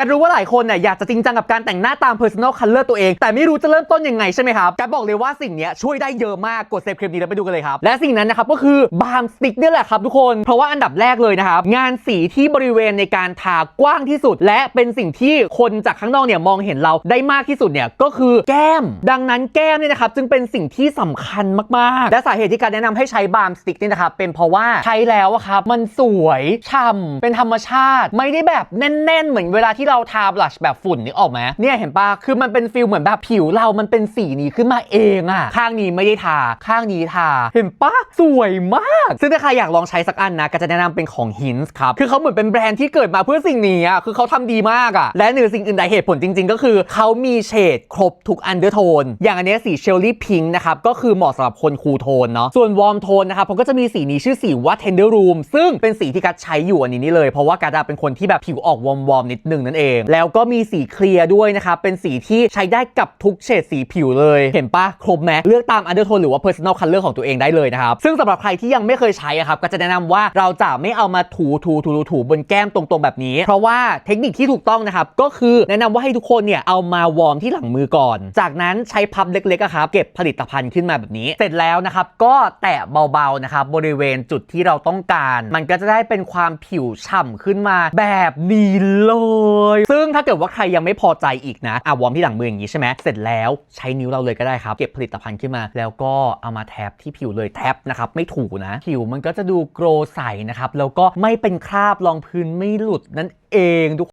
การรู้ว่าหลายคนเนี่ยอยากจะจริงจังกับการแต่งหน้าตาม personal color ตัวเอง แต่ไม่รู้จะเริ่มต้นยังไงใช่ไหมครับการบอกเลยว่าสิ่งนี้ช่วยได้เยอะมากกดเซฟคลิปนี้แล้วไปดูกันเลยครับ และสิ่งนั้นนะครับก็คือบาร์มสติ๊กนี่แหละครับทุกคน เพราะว่าอันดับแรกเลยนะครับ งานสีที่บริเวณในการทากว้างที่สุด และเป็นสิ่งที่คนจากข้างนอกเนี่ยมองเห็นเราได้มากที่สุดเนี่ยก็คือแก้ม ดังนั้นแก้มเนี่ยนะครับจึงเป็นสิ่งที่สำคัญมากๆ และสาเหตุที่การแนะนำให้ใช้บาร์มสติ๊กนี่นะครับเป็นเพราะว่าใช้แล้วอะครับมันสวยฉ่ำเป็นธรรมชาติ ไม่ได้แบบแน่น ๆ เหมือนเวลาที่เราทาบลัชแบบฝุ่นนึกออกไหมเนี่ยเห็นปะคือมันเป็นฟิลเหมือนแบบผิวเรามันเป็นสีนี้ขึ้นมาเองอะข้างนี้ไม่ได้ทา ข้างนี้ทา เห็นปะสวยมาก ซึ่งถ้าใครอยากลองใช้สักอันนะก็จะแนะนำเป็นของ Hints ครับ คือเขาเหมือนเป็นแบรนด์ที่เกิดมาเพื่อสิ่งนี้อะคือเขาทำดีมากอะและหนือสิ่งอื่นใดเหตุผลจริง ๆ ก็คือเขามีเฉดครบทุกอันเดอร์โทน อย่างอันนี้สีเชลลี่พิงค์นะครับ ก็คือเหมาะสำหรับคนคูโทนเนาะ ส่วนวอร์มโทนนะครับผมก็จะมีสีนี้ชื่อสีว่า Tender Room ซึ่งเป็นสีที่กัดใช้อยู่อันนี้นี่เลย เพราะว่ากัดอะเป็นคนที่แบบผิวออกวอร์มๆนิดนึงนั่นเองแล้วก็มีสีเคลียร์ด้วยนะครับ เป็นสีที่ใช้ได้กับทุกเฉดสีผิวเลย เห็นปะครบไหมเลือกตามอันเดอร์โทนหรือว่า personal color ของตัวเองได้เลยนะครับ ซึ่งสำหรับใครที่ยังไม่เคยใช้อะครับ ก็จะแนะนำว่าเราจะไม่เอามาถูถูถูถูถูบนแก้มตรงๆแบบนี้ เพราะว่าเทคนิคที่ถูกต้องนะครับ ก็คือแนะนำว่าให้ทุกคนเนี่ยเอามาวอร์มที่หลังมือก่อน จากนั้นใช้พับเล็กๆอะครับเก็บผลิตภัณฑ์ขึ้นมาแบบนี้ เสร็จแล้วนะครับก็แตะเบาๆนะครับบริเวณจุดที่เราต้องการ มันก็จะได้เป็นความผิวฉ่ำขึ้นมาแบบนี้เลยซึ่งถ้าเกิดว่าใครยังไม่พอใจอีกนะอะวอร์มที่หลังมืออย่างนี้ใช่ไหมเสร็จแล้วใช้นิ้วเราเลยก็ได้ครับ เก็บผลิตภัณฑ์ขึ้นมา แล้วก็เอามาแทบที่ผิวเลยแทบนะครับไม่ถูนะผิวมันก็จะดูโกรใสนะครับแล้วก็ไม่เป็นคราบรองพื้นไม่หลุดนั่นเองทุก